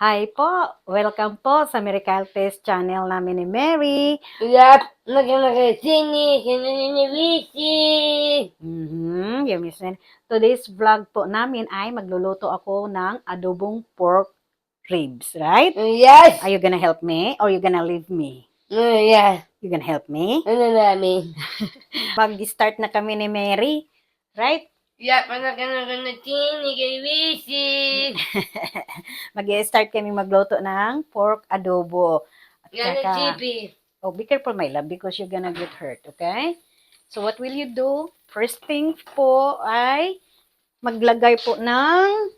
Hi po! Welcome po sa Miracle Test channel namin ni Mary. Yap, nagkakasini, sinaniniwisi. Mhm, yung Miss Nen. Today's vlog po namin ay magluluto ako ng adobong pork ribs, right? Yes, Are you gonna help me or you gonna leave me? yes, You gonna help me? ano namin? Mag-start na kami ni Mary, right? Yap, nagkakasini, kaiwisi. Mag-start kami magluto ng pork adobo. At Yan ang saka-. Oh, be careful, my love, because you're gonna get hurt, okay? So, what will you do? First thing po ay maglagay po ng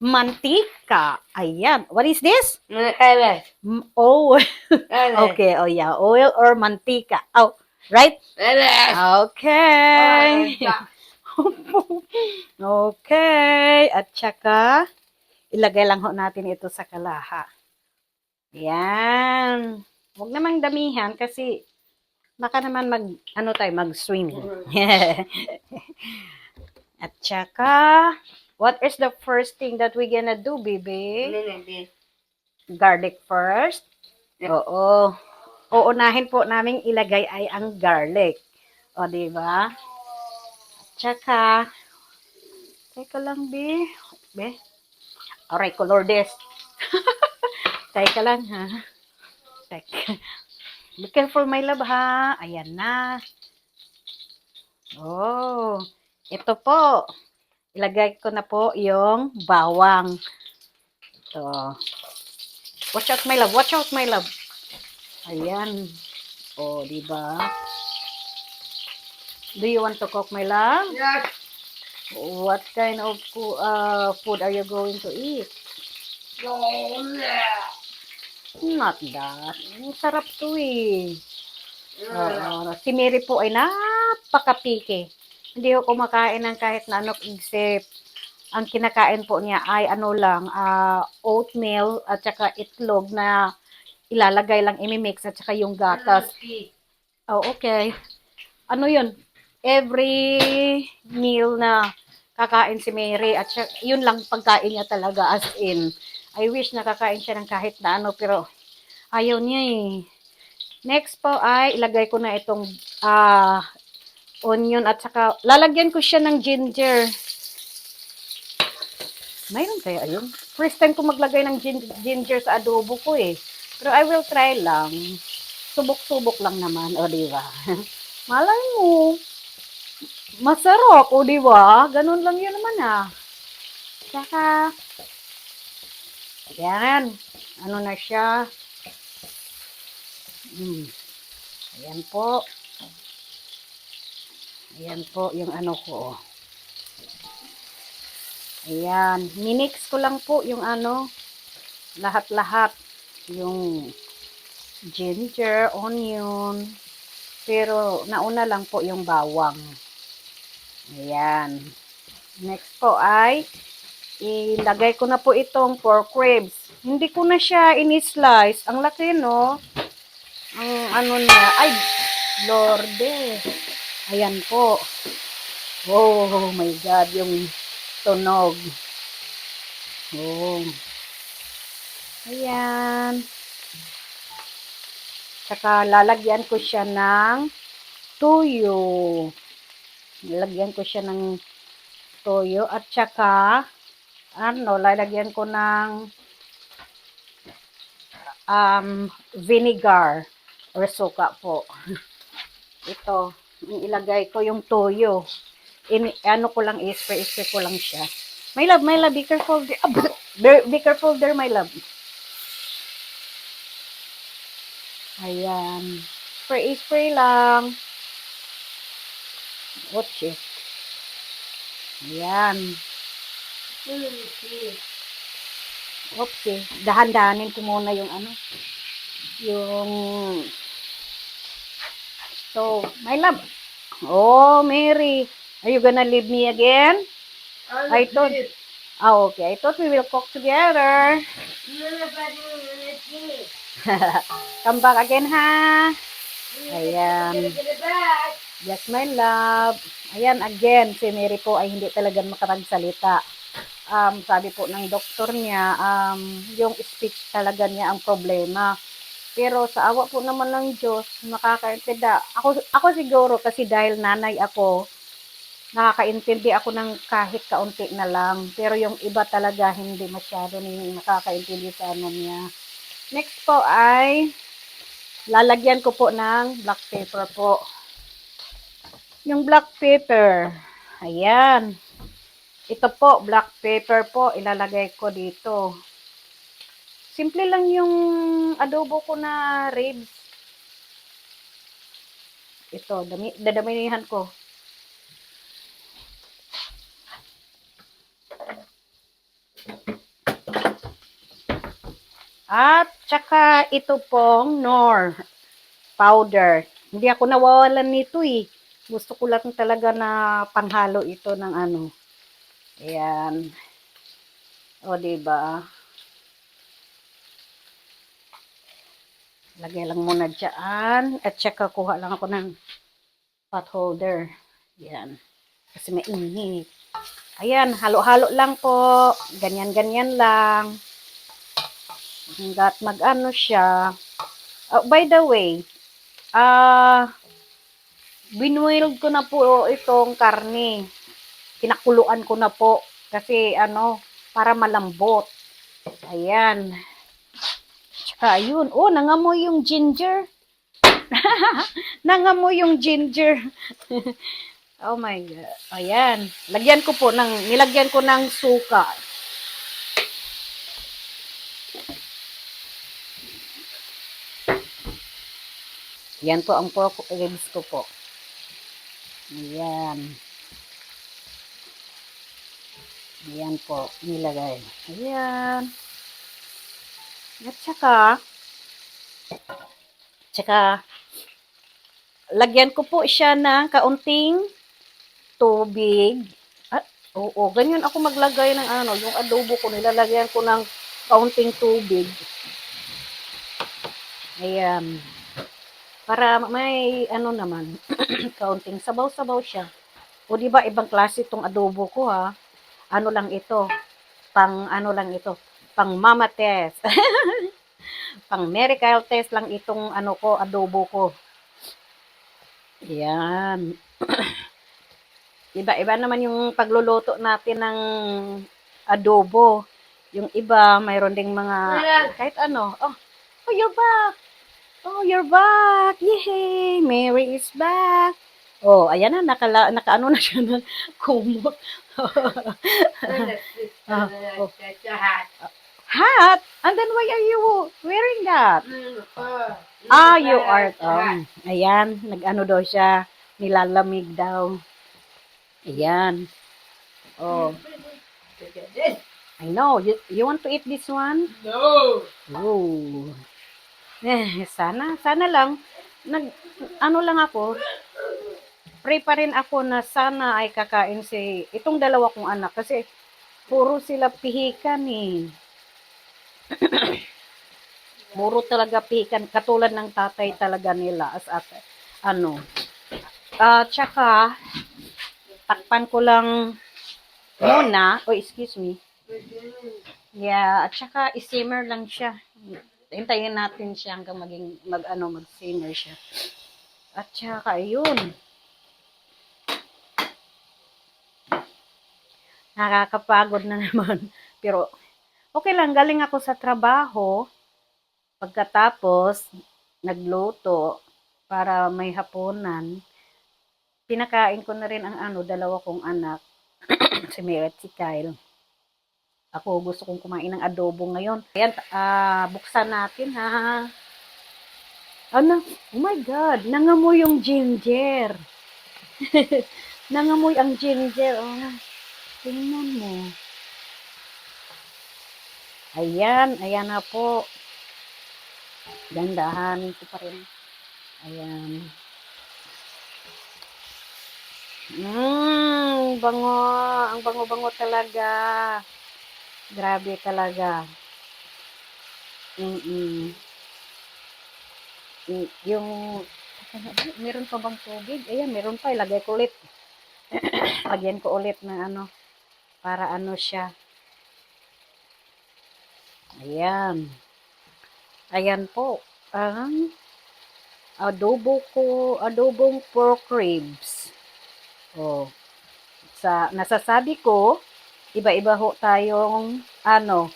mantika. Ayan. What is this? Nakalas. M- Oh, okay. Oh, yeah. Oil or mantika. Oh, right? Alas. Okay. Okay. At saka, ilagay lang ho natin ito sa kalaha. Yan. Huwag namang damihan kasi baka naman mag, ano tayo, mag-swim. At saka, what is the first thing that we gonna do, baby? Garlic first. Oo. Uunahin po namin ilagay ay ang garlic. O, di ba? At saka, teka lang, be. Be. Aray, color this. teka lang, ha? Teka. Be careful, my love, ha? Ayan na. Oh, ito po. Ilagay ko na po yung bawang. Ito. Watch out, my love. Watch out, my love. Ayan. O, di ba? Do you want to cook, my love? Yes. What kind of uh, food are you going to eat? Not that. Ang sarap to eh. Oo. Si Mary po ay napakapiki. Hindi ko kumakain ng kahit na ano except ang kinakain po niya ay ano lang, ah, oatmeal at saka itlog na ilalagay lang imimix at saka yung gatas. Oh, okay. Ano yun? Every meal na kakain si Mary at siya, yun lang pagkain niya talaga as in. I wish nakakain siya ng kahit na ano pero ayaw niya eh. Next po ay ilagay ko na itong ah, onion at saka lalagyan ko siya ng ginger. Mayroon kaya yun? First time ko maglagay ng gin- ginger sa adobo ko eh. Pero I will try lang. Subok-subok lang naman, o di ba? Malay mo. Masarap, o di ba? Ganun lang yun naman ah. Saka, ayan. Ano na siya? Hmm. Ayan po. Ayan po yung ano ko. oh. Ayan. Minix ko lang po yung ano, lahat-lahat. Yung ginger, onion. Pero nauna lang po yung bawang. Ayan. Next po ay ilagay ko na po itong pork ribs. Hindi ko na siya ini-slice. Ang laki, no? Ang ano niya. Ay, lorde. Ayan po. Oh my God, yung tunog. Oh. Ayan. Tsaka lalagyan ko siya ng tuyo. Lalagyan ko siya ng toyo at saka ano, lalagyan ko ng um, vinegar or suka po. Ito, ilagay ko yung toyo. In, ano ko lang, i-spray-spray ko lang siya. My love, my love, be careful there. Ah, be careful there, my love. Ayan. Spray-spray lang. It. Ayan. Oopsie. Dahan-dahanin ko muna yung ano. Yung So, my love. Oh, Mary. Are you gonna leave me again? I thought, ah, okay. I thought we will cook together. Come back again, ha? Ayan. Yes, my love. Ayan, again, si Mary po ay hindi talaga makapagsalita. um, sabi po ng doktor niya, um, yung speech talaga niya ang problema. Pero sa awa po naman ng Diyos, nakakaintindi. Ako, ako siguro kasi dahil nanay ako, nakakaintindi ako ng kahit kaunti na lang. Pero yung iba talaga hindi masyado nakakaintindi sa ano niya. Next po ay lalagyan ko po ng black pepper po. Yung black pepper, ayan. Ito po, black pepper po, ilalagay ko dito. Simple lang yung adobo ko na ribs. Ito, dami, dadaminihan ko. At saka ito pong nor powder. Hindi ako nawawalan nito eh. Gusto ko lang talaga na panghalo ito ng ano. Ayan. O, diba? Lagay lang muna dyan. At saka kuha lang ako ng pot holder. Ayan. Kasi mainit. Ayan, halo-halo lang po. Ganyan-ganyan lang. Hanggat mag-ano siya. Oh, by the way, ah, binuiled ko na po itong karne. Pinakuluan ko na po. Kasi ano, para malambot. Ayan. Tsaka ayun. Oh, nangamoy yung ginger. nangamoy yung ginger. oh my God. Ayan. Lagyan ko po ng, nilagyan ko ng suka. Yan po ang pork ribs ko po. Ayan. Ayan po, nilagay. Ayan. At saka, tsaka, lagyan ko po siya ng kaunting tubig. At, oo, ganyan ako maglagay ng ano, yung adobo ko, nilalagyan ko ng kaunting tubig. Ayan. Para may ano naman, kaunting sabaw-sabaw siya. O di ba ibang klase itong adobo ko ha? Ano lang ito? Pang ano lang ito? Pang mama test. pang miracle test lang itong ano ko, adobo ko. Yan. Iba-iba naman yung pagluluto natin ng adobo. Yung iba, mayroon ding mga kahit ano. Oh, oh you're back. Oh, you're back. Yay! Mary is back. Oh, ayan na, nakala, nakaano na siya ng kumot. Oh. Hat? And then why are you wearing that? Ah, you are, um, ayan, nag-ano daw siya, nilalamig daw. Ayan. Oh, I know. You, you want to eat this one? No! Oh. Eh, sana, sana lang, nag, ano lang ako, pray pa rin ako na sana ay kakain si, itong dalawa kong anak, kasi puro sila pihikan eh. puro talaga pihikan, katulad ng tatay talaga nila, as at, ano, at tsaka, takpan ko lang muna, oh, excuse me, Yeah, at saka i-simmer lang siya. Hintayin natin siya hanggang maging mag ano mag-simmer siya. At saka ayun. Nakakapagod na naman. Pero okay lang, galing ako sa trabaho. Pagkatapos, nagluto para may hapunan. Pinakain ko na rin ang ano, dalawa kong anak. si Mary at si Kyle. Ako gusto kong kumain ng adobo ngayon. Ayan, ah, buksan natin ha. Ano? Oh my God, nangamoy yung ginger. nangamoy ang ginger. Oh, tingnan mo. Ayan, ayan na po. Gandahan ko pa rin. Ayan. Mmm, bango. Ang bango-bango talaga. Grabe talaga. Mm-mm. Yung, meron pa bang tubig? Ayan, meron pa. Ilagay ko ulit. Lagyan ko ulit ng ano, para ano siya. Ayan. Ayan po. Ang adobo ko, adobong pork ribs. Oh. Sa nasasabi ko, iba-iba ho tayong ano,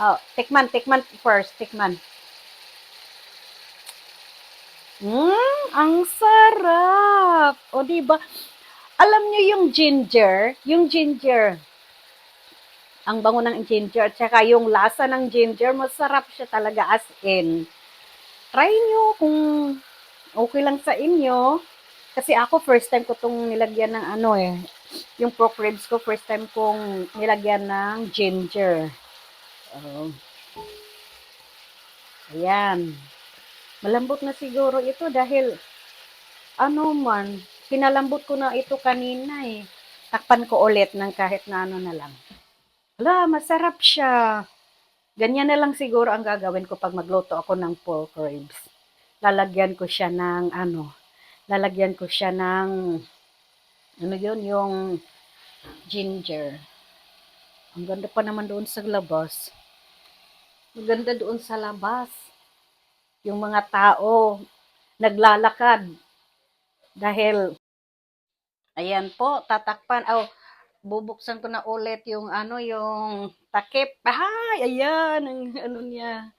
ah, tikman, tikman first, tikman. Mm, ang sarap. O di ba? Alam niyo yung ginger, yung ginger. Ang bango ng ginger, tsaka yung lasa ng ginger, masarap siya talaga as in. Try nyo kung okay lang sa inyo. Kasi ako, first time ko itong nilagyan ng ano eh. Yung pork ribs ko, first time kong nilagyan ng ginger. Oh. Ayan. Malambot na siguro ito dahil ano man, pinalambot ko na ito kanina eh. Takpan ko ulit ng kahit na ano na lang. Ala, masarap siya. Ganyan na lang siguro ang gagawin ko pag magluto ako ng pork ribs. Lalagyan ko siya ng ano, lalagyan ko siya ng ano yun, yung ginger. Ang ganda pa naman doon sa labas. Ang ganda doon sa labas. Yung mga tao naglalakad dahil ayan po, tatakpan. Oh, bubuksan ko na ulit yung ano, yung takip. Ay, ayan, ang ano niya.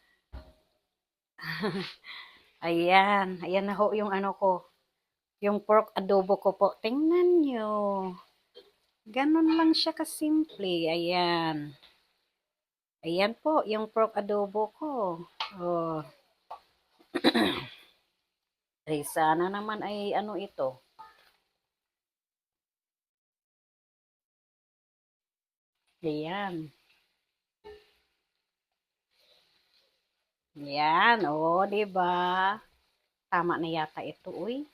ayan, ayan na ho yung ano ko. Yung pork adobo ko po. Tingnan nyo. Ganon lang siya kasimple. Ayan. Ayan po, yung pork adobo ko. Oh. ay, sana naman ay ano ito. Ayan. Ayan, oh, di ba? Tama na yata ito, uy.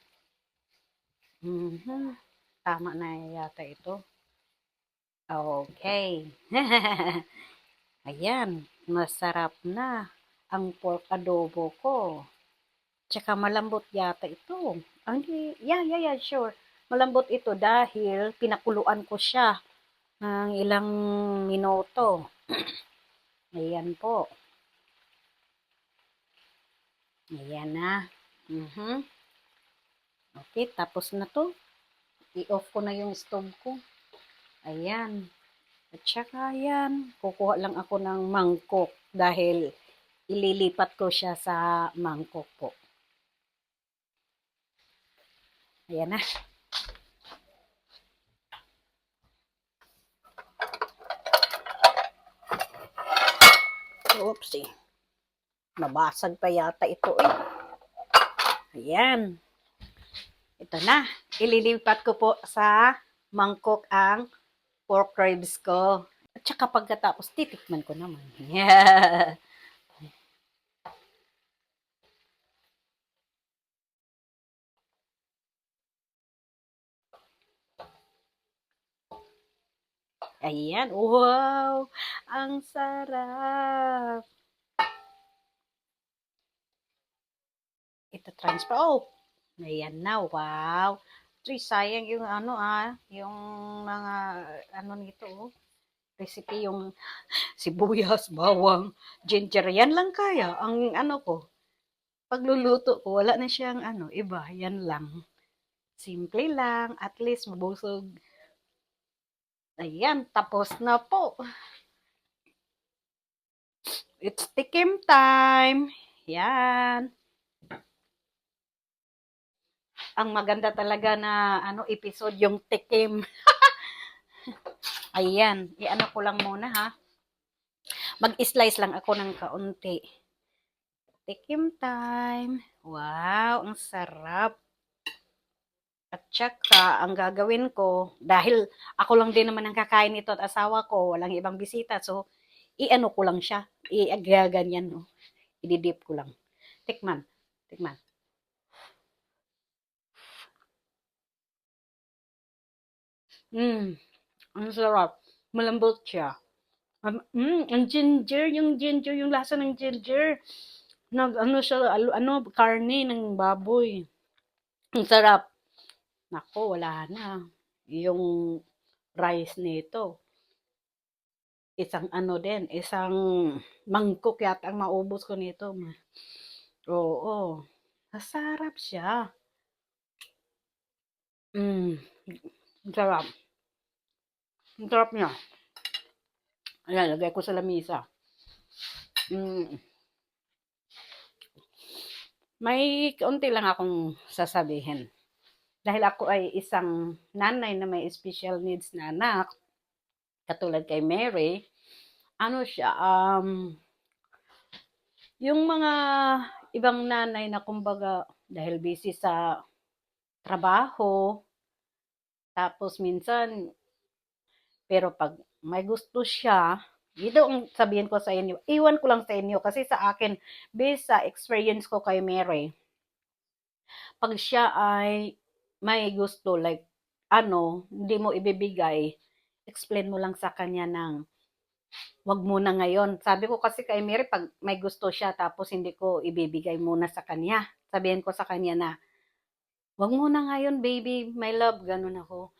Mhm. Tama na yata ito. Okay. Ayan, masarap na ang pork adobo ko. Tsaka malambot yata ito. Hindi, yeah, yeah, yeah, sure. Malambot ito dahil pinakuluan ko siya ng ilang minuto. Ayan po. Ayan na. Mhm. Okay, tapos na to. I-off ko na yung stove ko. Ayan. At saka ayan, kukuha lang ako ng mangkok dahil ililipat ko siya sa mangkok po. Ayan na. Oopsie. Nabasag pa yata ito eh. Ayan. Ito na. Ililipat ko po sa mangkok ang pork ribs ko. At saka pagkatapos, titikman ko naman. Yeah. Ayan. Wow! Ang sarap! Ito transfer. Oh! Ayan na. Wow! Tuy, sayang yung ano ah, yung mga ano nito oh. Recipe yung sibuyas, bawang, ginger. Yan lang kaya. Ang ano ko, pagluluto ko, wala na siyang ano, iba. Yan lang. Simple lang. At least mabusog. Ayan, tapos na po. It's tikim time. Yan. Ang maganda talaga na ano episode yung tikim. Ayan, i-ano ko lang muna ha. Mag-slice lang ako ng kaunti. Tikim time. Wow, ang sarap. At saka, ang gagawin ko, dahil ako lang din naman ang kakain nito at asawa ko, walang ibang bisita. So, i-ano ko lang siya. I-ganyan, no? I-dip ko lang. Tikman. Tikman. Mm, ang sarap. Malambot siya. Um, mm, ang ginger, yung ginger, yung lasa ng ginger. Nag, ano siya, ano, karne ng baboy. Ang sarap. Nako, wala na. Yung rice nito. isang ano din, isang mangkok yata ang maubos ko nito. Oo. Masarap siya. Mm. Sarap. Ang sarap niya. Ayan, lagay ko sa lamisa. Mm. May kaunti lang akong sasabihin. Dahil ako ay isang nanay na may special needs na anak, katulad kay Mary, ano siya, um, yung mga ibang nanay na kumbaga dahil busy sa trabaho, tapos minsan, pero pag may gusto siya, ito ang sabihin ko sa inyo, iwan ko lang sa inyo kasi sa akin, based sa experience ko kay Mary, pag siya ay may gusto, like, ano, hindi mo ibibigay, explain mo lang sa kanya ng, wag muna ngayon. Sabi ko kasi kay Mary, pag may gusto siya, tapos hindi ko ibibigay muna sa kanya. Sabihin ko sa kanya na, wag muna ngayon, baby, my love, ganun ako.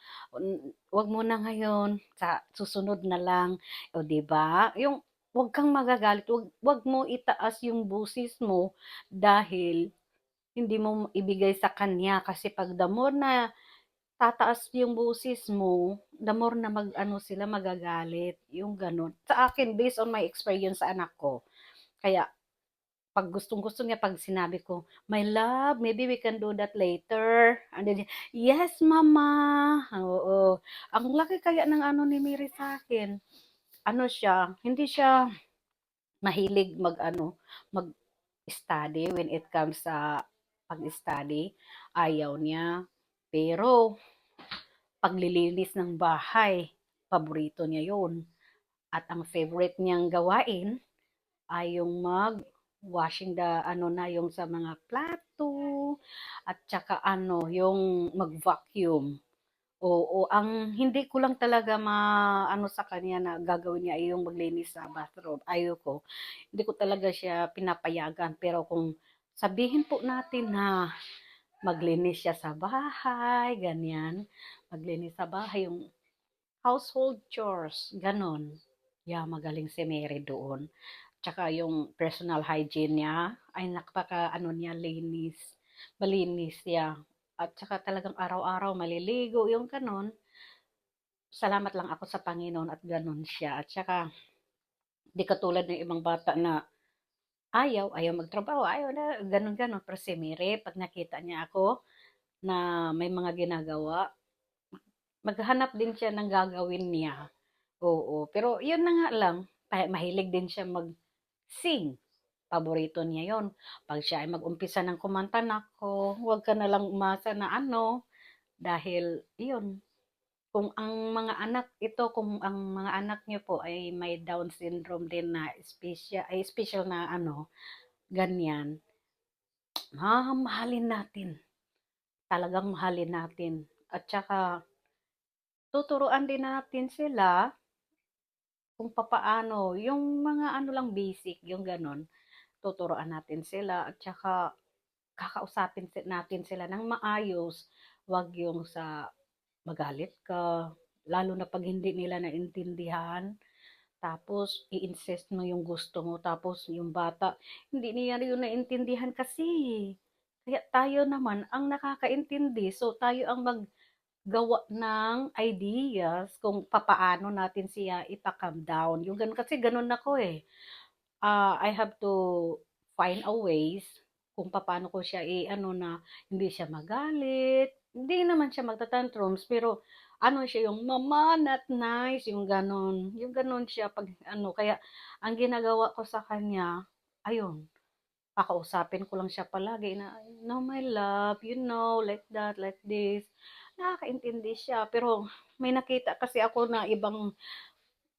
Wag muna ngayon, sa susunod na lang. O, di ba? Yung, wag kang magagalit, wag, wag mo itaas yung busis mo dahil hindi mo ibigay sa kanya kasi pag the more na tataas yung busis mo, the more na mag ano sila magagalit, yung ganun. Sa akin based on my experience sa anak ko. Kaya pag gustong-gusto niya pag sinabi ko, "My love, maybe we can do that later." And then, "Yes, mama." Oo. Ang laki kaya ng ano ni Mary sa akin. Ano siya, hindi siya mahilig mag ano, mag study when it comes sa pag-study. Ayaw niya. Pero, paglilinis ng bahay, paborito niya yun. At ang favorite niyang gawain ay yung mag washing the ano na yung sa mga plato at saka ano yung mag-vacuum. Oo, ang hindi ko lang talaga maano sa kanya na gagawin niya ay yung maglinis sa bathroom. Ayoko. Hindi ko talaga siya pinapayagan pero kung sabihin po natin na maglinis siya sa bahay, ganyan. Maglinis sa bahay, yung household chores, ganon. Yeah, magaling si Mary doon. Tsaka yung personal hygiene niya, ay nakapaka ano niya, linis. Malinis siya. At tsaka talagang araw-araw maliligo, yung ganon. Salamat lang ako sa Panginoon at ganon siya. At tsaka, di katulad ng ibang bata na ayaw, ayaw magtrabaho, ayaw na, ganun-ganon. Pero si Mary, pag nakita niya ako na may mga ginagawa, maghanap din siya ng gagawin niya. Oo, pero yun na nga lang, mahilig din siya mag-sing. Paborito niya yon. Pag siya ay mag-umpisa ng kumanta, nako, huwag ka na lang umasa na ano, dahil yun, kung ang mga anak ito kung ang mga anak niyo po ay may down syndrome din na special ay special na ano ganyan mamahalin natin talagang mahalin natin at saka tuturuan din natin sila kung papaano yung mga ano lang basic yung ganon tuturuan natin sila at saka kakausapin natin sila ng maayos. Wag yung sa magalit ka, lalo na pag hindi nila naintindihan, tapos i-insist mo yung gusto mo, tapos yung bata, hindi niya yun naintindihan kasi. Kaya tayo naman ang nakakaintindi, so tayo ang maggawa ng ideas kung papaano natin siya ipa-calm down. Yung ganun, kasi ganun ako eh. Ah, I have to find a ways kung paano ko siya i-ano na hindi siya magalit, hindi naman siya magtatantrums, pero ano siya yung mama not nice, yung ganon. Yung ganon siya pag ano, kaya ang ginagawa ko sa kanya, ayun, pakausapin ko lang siya palagi na, no my love, you know, like that, like this. Nakakaintindi siya, pero may nakita kasi ako na ibang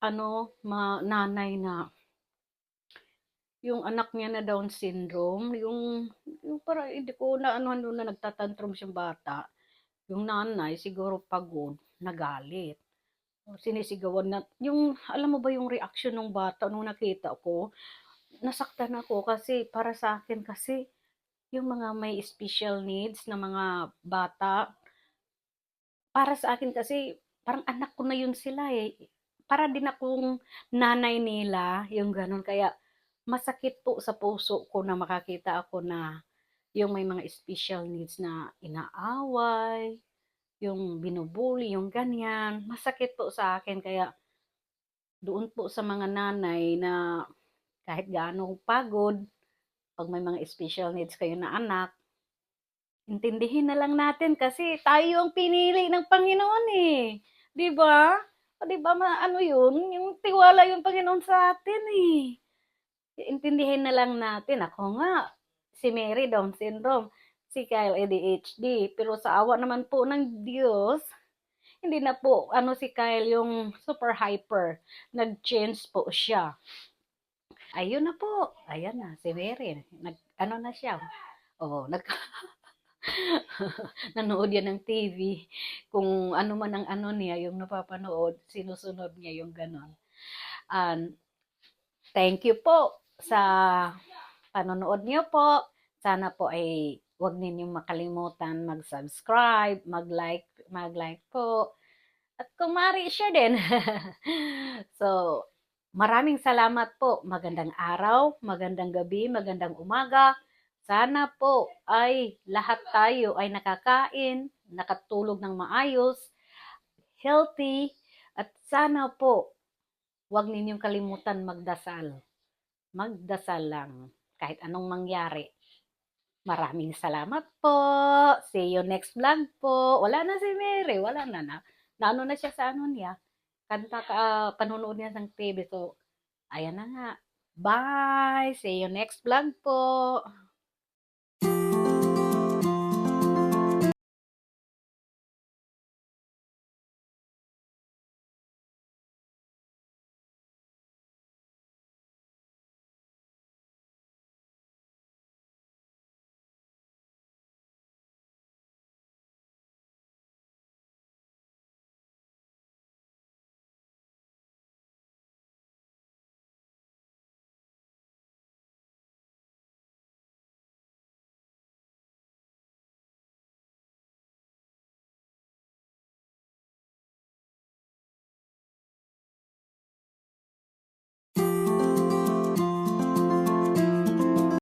ano, ma, nanay na yung anak niya na Down syndrome, yung, yung para hindi ko na ano ano na nagtatantrums yung bata. Yung nanay, siguro pagod, nagalit. Sinisigawan na, yung, alam mo ba yung reaction ng bata nung nakita ko, nasaktan ako kasi, para sa akin kasi, yung mga may special needs na mga bata, para sa akin kasi, parang anak ko na yun sila eh. para din akong nanay nila, yung gano'n. Kaya masakit po sa puso ko na makakita ako na yung may mga special needs na inaaway, yung binubuli, yung ganyan. Masakit po sa akin. Kaya doon po sa mga nanay na kahit gaano pagod, pag may mga special needs kayo na anak, intindihin na lang natin kasi tayo ang pinili ng Panginoon eh. 'Di ba? 'di ba ano 'yun? Yung tiwala yung Panginoon sa atin eh. Intindihin na lang natin. Ako nga, si Mary Down syndrome, si Kyle ADHD. Pero sa awa naman po ng Diyos, hindi na po ano si Kyle yung super hyper. Nag-change po siya. Ayun na po. Ayan na, si Mary. Nag, ano na siya. Oh, nag nanood yan ng TV. Kung ano man ang ano niya, yung napapanood, sinusunod niya yung ganon. And thank you po sa panonood niyo po. Sana po ay huwag ninyong makalimutan mag-subscribe, mag-like, mag-like po. At kung maaari, share din. so, maraming salamat po. Magandang araw, magandang gabi, magandang umaga. Sana po ay lahat tayo ay nakakain, nakatulog ng maayos, healthy, at sana po huwag ninyong kalimutan magdasal. Magdasal lang kahit anong mangyari. Maraming salamat po. See you next vlog po. Wala na si Mary. Wala na na. Naano na siya sa ano niya. Kanta ka, ah, panonood niya ng TV. So, ayan na nga. Bye. See you next vlog po.